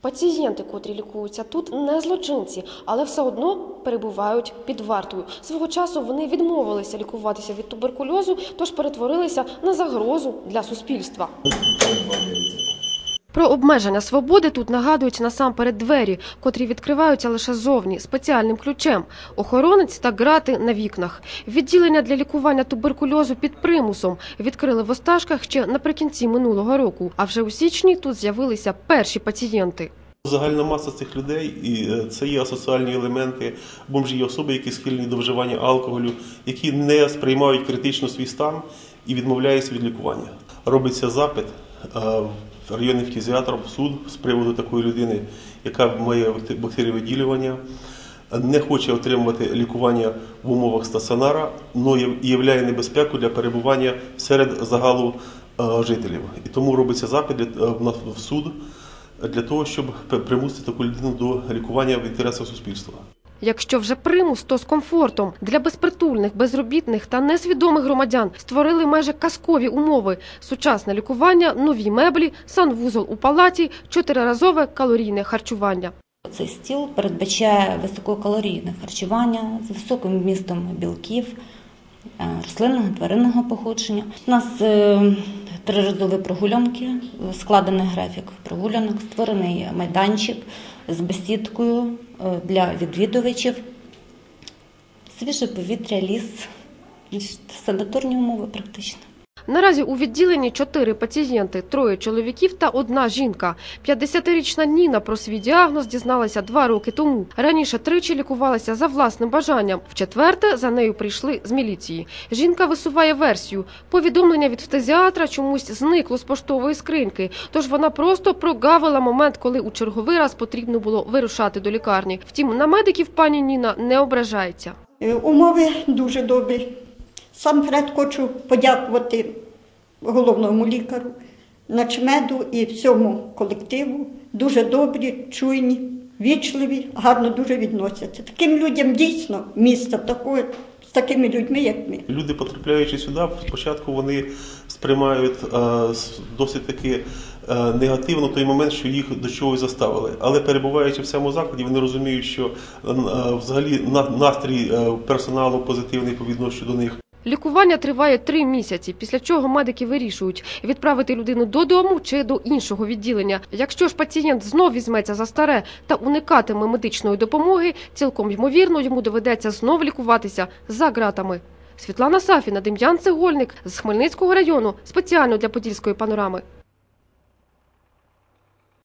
Пацієнти, котрі лікуються тут, не злочинці, але все одно перебувають під вартою. Свого часу вони відмовилися лікуватися від туберкульозу, тож перетворилися на загрозу для суспільства. Про обмеження свободи тут нагадують насамперед двері, котрі відкриваються лише зовні спеціальним ключем, охоронець та грати на вікнах. Відділення для лікування туберкульозу під примусом відкрили в Осташках ще наприкінці минулого року. А вже у січні тут з'явилися перші пацієнти. Загальна маса цих людей, і е, це є асоціальні елементи, бомжі, особи, які схильні до вживання алкоголю, які не сприймають критично свій стан і відмовляються від лікування. Робиться запит районний фтизіатр в суд з приводу такої людини, яка має бактеріовиділювання, не хоче отримувати лікування в умовах стаціонара, але являє небезпеку для перебування серед загалу е, жителів. І тому робиться запит е, в суд для того, щоб примусити таку людину до лікування в інтересах суспільства. Якщо вже примус, то з комфортом для безпритульних, безробітних та несвідомих громадян створили майже казкові умови: сучасне лікування, нові меблі, санвузол у палаті, чотириразове калорійне харчування. Цей стіл передбачає висококалорійне харчування з високим вмістом білків, е, рослинного тваринного походження. У нас триразові прогулянки, складений графік прогулянок, створений майданчик з бесідкою е, для відвідувачів, свіже повітря, ліс, санаторні умови практично. Наразі у відділенні чотири пацієнти, троє чоловіків та одна жінка. 50-річна Ніна про свій діагноз дізналася два роки тому. Раніше тричі лікувалася за власним бажанням. Вчетверте за нею прийшли з міліції. Жінка висуває версію. Повідомлення від фтезіатра чомусь зникло з поштової скриньки. Тож вона просто прогавила момент, коли у черговий раз потрібно було вирушати до лікарні. Втім, на медиків пані Ніна не ображається. Е, Умови дуже добрі. Сам Фред хочу подякувати головному лікарю, начмеду і всьому колективу. Дуже добрі, чуйні, вічливі, гарно дуже відносяться. Таким людям дійсно місце такое, з такими людьми, як ми. Люди, потрапляючи сюди, спочатку вони сприймають е, досить таки е, негативно той момент, що їх до чогось заставили. Але перебуваючи в цьому закладі, вони розуміють, що е, взагалі на- настрій е, персоналу позитивний по відношенню до них. Лікування триває три місяці, після чого медики вирішують відправити людину додому чи до іншого відділення. Якщо ж пацієнт знов візьметься за старе та уникатиме медичної допомоги, цілком ймовірно йому доведеться знов лікуватися за ґратами. Світлана Сафіна, Дем'ян Цегольник з Хмельницького району спеціально для подільської панорами.